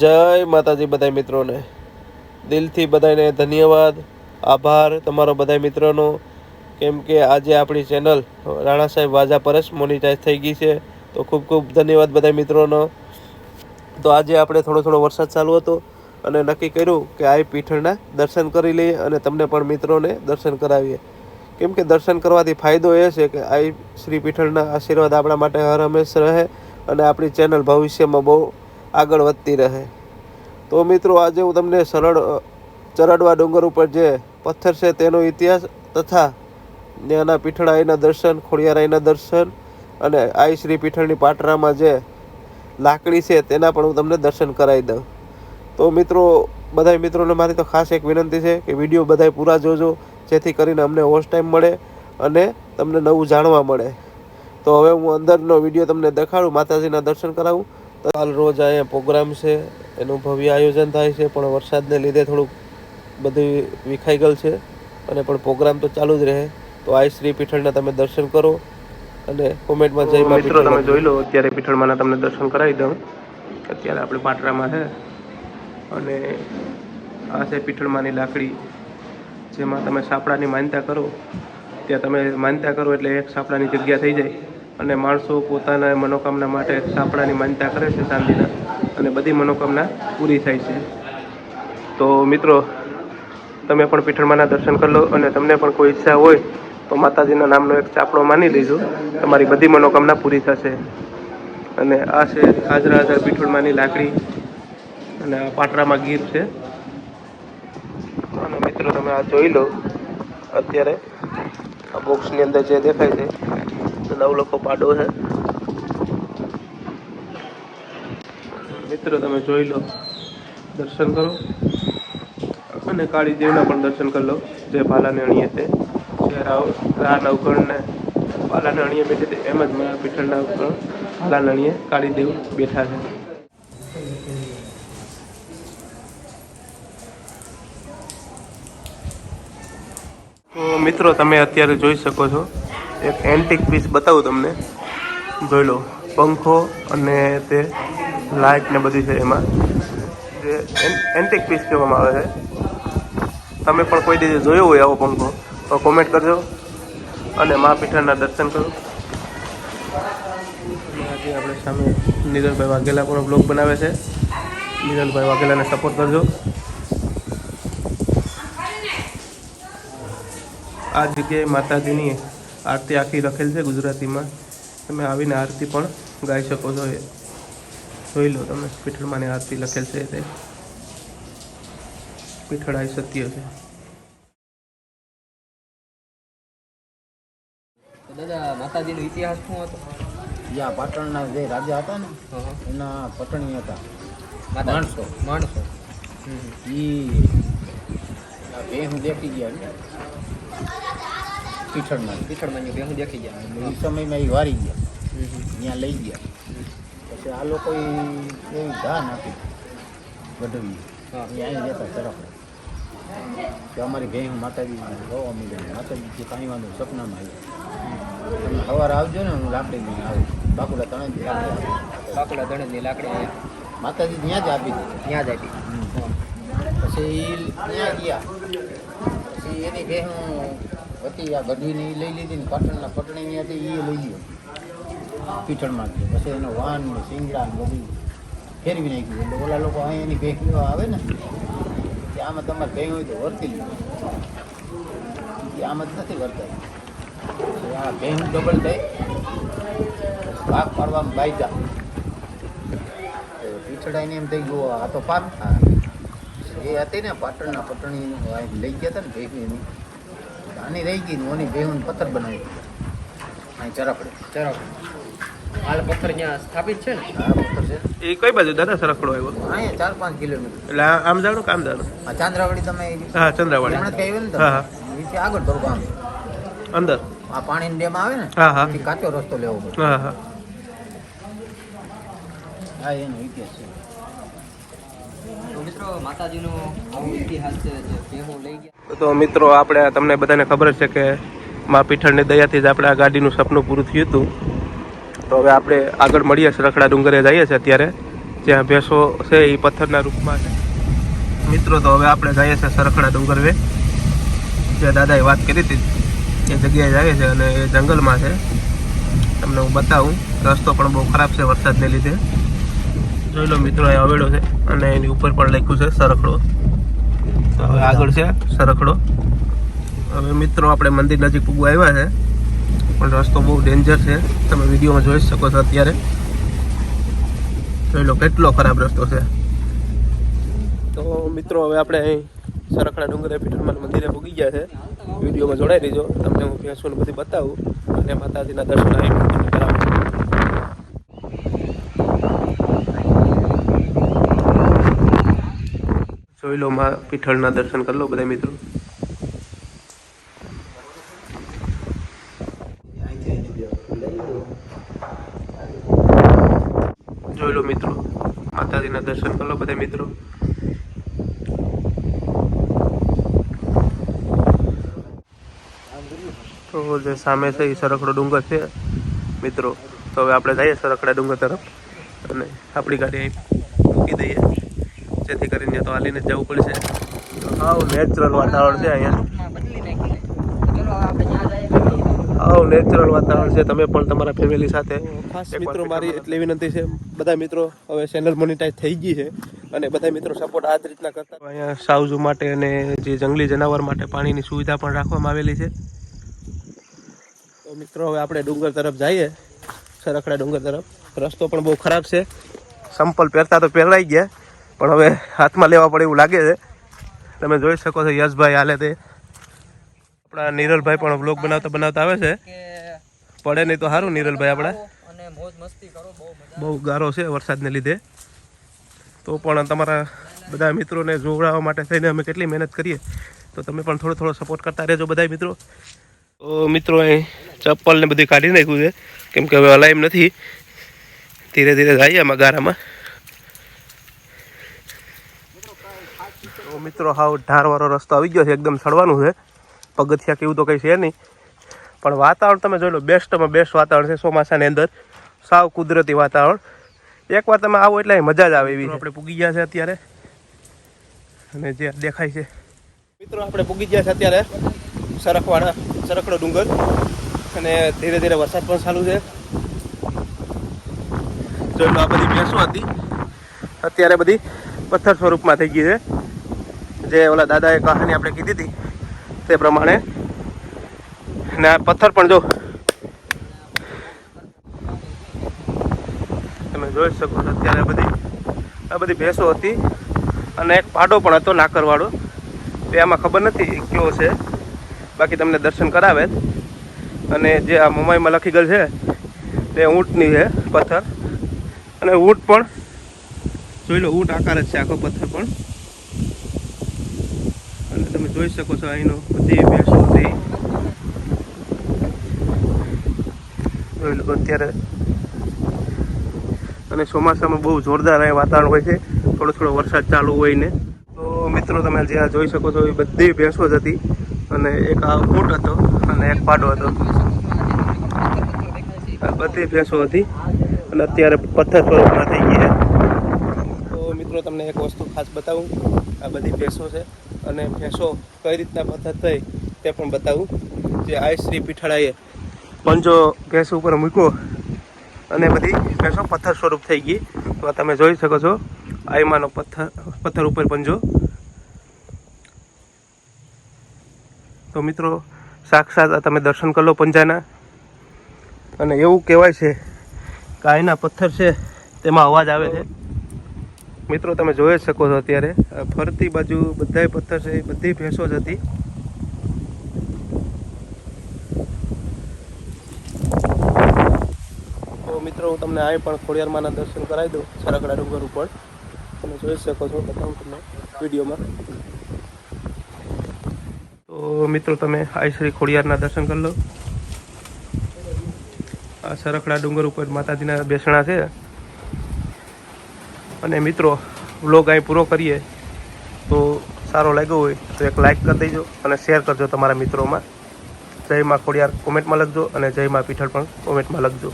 જય માતાજી બધા મિત્રોને. દિલથી બધાને ધન્યવાદ, આભાર તમારો બધા મિત્રોનો. કેમ કે આજે આપણી ચેનલ રાણા સાહેબ વાજા પરસ મોનિટાઈઝ થઈ ગઈ છે, તો ખૂબ ખૂબ ધન્યવાદ બધા મિત્રોનો. તો આજે આપણે થોડો થોડો વરસાદ ચાલુ હતો અને નક્કી કર્યું કે આ પીઠળના દર્શન કરી લઈએ અને તમને પણ મિત્રોને દર્શન કરાવીએ. કેમ કે દર્શન કરવાથી ફાયદો એ છે કે આ શ્રી પીઠળના આશીર્વાદ આપણા માટે હર હંમેશ રહે અને આપણી ચેનલ ભવિષ્યમાં બહુ આગળ વધતી રહે. તો મિત્રો, આજે હું તમને સરળ ચરડવા ડુંગર ઉપર જે પથ્થર છે તેનો ઇતિહાસ તથા ત્યાંના પીઠળાઈના દર્શન ખોડિયારાઈના દર્શન અને આઈ શ્રી પીઠળની પાટરામાં જે લાકડી છે તેના પણ હું તમને દર્શન કરાવી દઉં. તો મિત્રો બધા મિત્રોને મારી તો ખાસ એક વિનંતી છે કે વીડિયો બધા પૂરા જોજો, જેથી કરીને અમને હોસ્ટ ટાઈમ મળે અને તમને નવું જાણવા મળે. તો હવે હું અંદરનો વીડિયો તમને દેખાડું, માતાજીના દર્શન કરાવું. હાલ રોજ અહીંયા પ્રોગ્રામ છે એનું ભવ્ય આયોજન થાય છે પણ વરસાદને લીધે થોડુંક બધું વિખાઈ ગયેલ છે અને પણ પ્રોગ્રામ તો ચાલુ જ રહે. તો આ શ્રી પીઠળના તમે દર્શન કરો અને કોમેન્ટમાં જઈ મિત્રો તમે જોઈ લો અત્યારે પીઠળમાંના તમને દર્શન કરાવી દઉં. અત્યારે આપણે પાટરામાં છે અને આ છે પીઠળમાંની લાકડી. જેમાં તમે સાપડાની માનતા કરો. ત્યાં તમે માનતા કરો એટલે એક સાપડાની જગ્યા થઈ જાય. અને માણસો પોતાના મનોકામના માટે સાપડાની માનતા કરે છે ચાંદીના અને બધી મનોકામના પૂરી થાય છે. તો મિત્રો, તમે પણ પીઠળમાના દર્શન કરી લો અને તમને પણ કોઈ ઈચ્છા હોય તો માતાજીના નામનો એક ચાપડો માની લેજો. તમારી બધી મનોકામના પૂરી થશે. અને આ છે હાજરા હાજર પીઠળમાંની લાકડી અને આ પાટરામાં ગીર છે. અને મિત્રો, તમે આ જોઈ લો. અત્યારે આ બોક્સની અંદર જે દેખાય છે તો નવ પાડો છે મિત્રો, તમે જોઈ લો. દર્શન કરો. અને કાળી દેવના પણ દર્શન કરી લો. જે ભાલાને અણીએ છે. જે રાવ રા નવગણને ભાલાને અણીએ બેઠી છે. એમ જ મારા પીઠળના ઉપકરણ ભાલાને અણીએ. કાળી દેવ બેઠા છે. તો મિત્રો, તમે અત્યારે જોઈ શકો છો એક એન્ટિક પીસ બતાવું તમને. જોઈ લો, પંખો અને તે લાઇટ ને બધી છે એમાં. જે એન્ટિક પીસ કહેવામાં આવે છે. તમે પણ કોઈ દિવસે જોયો હોય આવો પંખો, તો કોમેન્ટ કરજો અને મા પીઠાના દર્શન કરો. આજે આપણે સામે નિરલભાઈ વાઘેલા પણ બ્લોગ બનાવે છે. નિરલભાઈ વાઘેલાને સપોર્ટ કરજો. આ જગ્યાએ માતાજીની આરતી આખી લખેલ છે ગુજરાતીમાં. તમે આવીને આરતી પણ ગાઈ શકો છો. એ જોઈ લો તમે પીઠળમાંની આરતી લખેલ છે તે. પીઠળાઈ સત્ય છે. દાદા દાદા માતાજીનો ઇતિહાસ શું હતો? જ્યાં પાટણના જે રાજા હતા ને એના પટણી હતા. માણસો. માણસો. એ બે હું દેખી ગયા ને. પીઠળમાં પીઠળમાં જે બેહું દેખી ગયા એ સમયમાં એ વારી ગયા. ત્યાં લઈ ગયા. પછી આ લોકો એવી ઘા નાખી ગઢવી. ત્યાં જતા તરફ કે અમારી ભેં માતાજી જોવા મળ્યા માતાજી જે કાંઈ વાંધો સપનામાં આવી તમે સવારે આવજો ને હું લાકડી આવું. બાકુલા ત્રણે જ આપી. બાકુલા ધણની લાકડી માતાજી ત્યાં જ આપી દીધી. ત્યાં જ આપી પછી ત્યાં ગયા. પછી એની ભેં હું હતી, આ ગઢવીને એ લઈ લીધી ને પાટણના પટણી હતી એ લઈ ગયો. પીઠળમાં ગયો પછી એનો વાન ને સિંગડા ને બધું ફેરવી નાખ્યું. એટલે ઓલા લોકો અહીં એની ભેંસ આવે ને, કે આમાં તમારે ભેં હોય તો વર્તી લીધો આમ જ નથી વર્તાય. પછી આ ભેં ડબલ થઈ પાક પાડવામાં બાયજા પીછડાઈને એમ થઈ ગયું, આ તો પાક. એ હતી ને પાટણના પટણી લઈ ગયા હતા ને ભેગી એની આની રહી ગઈ ને ઓની ભેહું પથ્થર બનાવી અહીં ચરપડે ચરક હાલ પથ્થર ત્યાં સ્થાપિત છે ને? આ પથ્થર છે. એ કઈ બાજુ? દાદા સરખડો આવ્યો. અહીંયા ચાર પાંચ કિલોમીટર. એટલે આમ જાણો કામ જાણો? આ ચાંદ્રાવાડી તમે હા ચંદ્રાવાડી હમણાં કહ્યું ને હા, હા. નીચે આગળ થોડું ગામ અંદર. આ પાણીની ડેમ આવે ને? હા હા. કાચો રસ્તો લેવો પડે. હા હા. હા એનો ઇતિહાસ છે. તો મિત્રો આપણે તમને બધાને ખબર છે કે મા પીઠળની દયાથી જ આપણે આ ગાડીનું સપનું પૂરું થયું હતું. તો હવે આપણે આગળ મળીએ સરખડા ડુંગરે જઈએ છીએ અત્યારે, જ્યાં ભેંસો છે એ પથ્થરના રૂપમાં છે. મિત્રો, તો હવે આપણે જઈએ છીએ સરખડા ડુંગર વે જે દાદાએ વાત કરી હતી, એ જગ્યાએ જઈએ છે અને એ જંગલમાં છે. તમને હું બતાવું, રસ્તો પણ બહુ ખરાબ છે વરસાદને લીધે. જોઈ લો મિત્રો એ આવેલો છે અને એની ઉપર પણ લખ્યું છે સરખડો. તો હવે આગળ છે સરખડો. હવે મિત્રો આપણે મંદિર નજીક પૂગવા આવ્યા છે પણ રસ્તો બહુ ડેન્જર છે. તમે વિડીયોમાં જોઈ શકો છો અત્યારે. જોઈ લો કેટલો ખરાબ રસ્તો છે. તો મિત્રો હવે આપણે અહીં સરખડા ડુંગરે પીઠરમાં મંદિરે પૂગી ગયા છે. વિડીયોમાં જોડાઈ દેજો તમને હું ભેંસોને બધી બતાવું. અને માતાજીના દર્શન અહીં જોઈ લો, માં પીઠળના દર્શન કરી લો બધા મિત્રો. જોઈ લો મિત્રો, માતાજીના દર્શન કરી લો બધા મિત્રો. તો જે સામે છે એ સરખડો ડુંગર છે, મિત્રો. તો હવે આપણે જઈએ સરખડા ડુંગર તરફ અને આપણી ગાડી મૂકી દઈએ. જેથી કરીને તો હાલીને જ જવું પડશે. હાવ નેચરલ વાતાવરણ છે અહીંયા. બદલી નાખી ચલો આપણે ત્યાં જઈએ. હાવ નેચરલ વાતાવરણ છે. તમે પણ તમારા ફેમિલી સાથે ખાસ મિત્રો મારી એટલે એટલી વિનંતી છે. બધા મિત્રો હવે ચેનલ મોનિટાઈઝ થઈ ગઈ છે અને બધા મિત્રો સપોર્ટ આ જ રીતના કરતા અહીંયા સાવજુ માટે અને જે જંગલી જનાવર માટે પાણીની સુવિધા પણ રાખવામાં આવેલી છે. તો મિત્રો હવે આપણે ડુંગર તરફ જઈએ. સરખડા ડુંગર તરફ. રસ્તો પણ બહુ ખરાબ છે. સંપલ પહેરતા તો પહેરાઈ ગયા. પણ હવે હાથમાં લેવા પડે એવું લાગે છે. તમે જોઈ શકો છો યશભાઈ હાલે તે. આપણા નિરલભાઈ પણ વ્લોગ બનાવતા બનાવતા આવે છે. પડે નહીં તો સારું નિરલભાઈ આપણા. બહુ ગારો છે વરસાદને લીધે. તો પણ તમારા બધા મિત્રોને જોવડાવવા માટે થઈને અમે કેટલી મહેનત કરીએ. તો તમે પણ થોડો થોડો સપોર્ટ કરતા રહેજો બધા મિત્રો. તો મિત્રો અહીં ચપ્પલ ને બધી કાઢી નાખ્યું છે. કેમ કે હવે હલાય નથી. ધીરે ધીરે જઈએ આમાં ગારામાં. મિત્રો હાવ ઢારવાળો રસ્તો આવી ગયો છે એકદમ સડવાનું છે. પગથિયા કેવું તો કંઈ છે નહીં. પણ વાતાવરણ તમે જોઈ લો બેસ્ટમાં બેસ્ટ વાતાવરણ છે ચોમાસાની અંદર. સાવ કુદરતી વાતાવરણ. એકવાર તમે આવો એટલે મજા જ આવે એવી આપણે પૂગી ગયા છે અત્યારે. અને જે દેખાય છે. મિત્રો આપણે પૂગી ગયા છે અત્યારે સરખવાડા સરખડો ડુંગર. અને ધીરે ધીરે વરસાદ પણ ચાલુ છે. જોઈ લો આ બધી ભેંસો હતી. અત્યારે બધી પથ્થર સ્વરૂપમાં થઈ ગઈ છે. જે ઓલા દાદાએ કહાની આપણે કીધી હતી, તે પ્રમાણે. ને આ પથ્થર પણ જો. તમે જોઈ શકો છો અત્યારે બધી, આ બધી ભેંસો હતી અને એક પાડો પણ હતો નાકરવાળો. તે આમાં ખબર નથી કયો છે. બાકી તમને દર્શન કરાવે. અને જે આ મુંબઈમાં લખી ગયેલ છે, તે ઊંટની છે પથ્થર. અને ઊંટ પણ, જોઈ લો ઊંટ આકાર જ છે આખો પથ્થર પણ. અને તમે જોઈ શકો છો અહીંનો બધી ભેંસો હતી અત્યારે અને ચોમાસામાં બહુ જોરદાર અહીં વાતાવરણ હોય છે. થોડો થોડો વરસાદ ચાલુ હોય ને. તો મિત્રો, તમે જ્યાં જોઈ શકો છો, એ બધી ભેંસો જ હતી. અને એક આ ઊંટ હતો અને એક પાડો હતો. બધી ભેંસો હતી. અને અત્યારે પથ્થર સ્વરૂપમાં થઈ ગયા. તો મિત્રો, તમને એક વસ્તુ ખાસ બતાવું. આ બધી ભેંસો છે. અને ભેંસો કઈ રીતના પથ્થર થઈ તે પણ બતાવું. જે આઈ શ્રી પીઠાળાએ પંજો ભેંસ ઉપર મૂક્યો અને બધી ભેંસો પથ્થર સ્વરૂપ થઈ ગઈ. તો તમે જોઈ શકો છો, આઈમાનો પથ્થર પથ્થર ઉપર પંજો. તો મિત્રો, સાક્ષાત તમે દર્શન કરી પંજાના. અને એવું કહેવાય છે કે આઈના પથ્થર છે, તેમાં અવાજ આવે છે. મિત્રો, તમે જોઈ શકો છો અત્યારે ફરતી બાજુ બધાય પથ્થર છે, એ બધી ભેંસો જ હતી. તો મિત્રો, હું તમને આ પણ ખોડિયારમાંના દર્શન કરાવી દઉં, સરકડા ડુંગર ઉપર. તમે જોઈ શકો છો, બતાવું તમને વિડીયોમાં. તો મિત્રો, તમે આઈ શ્રી ખોડિયારના દર્શન કરી લો. આ સરકડા ડુંગર ઉપર માતાજીના બેસણા છે. અને મિત્રો વ્લોગ અહીં પૂરો કરીએ તો સારો લાગ્યો હોય તો એક લાઇક કરી દેજો અને શેર કરજો તમારા મિત્રોમાં. જય માં ખોડિયાર કોમેન્ટમાં લખજો અને જય માં પીઠળ પણ કોમેન્ટમાં લખજો.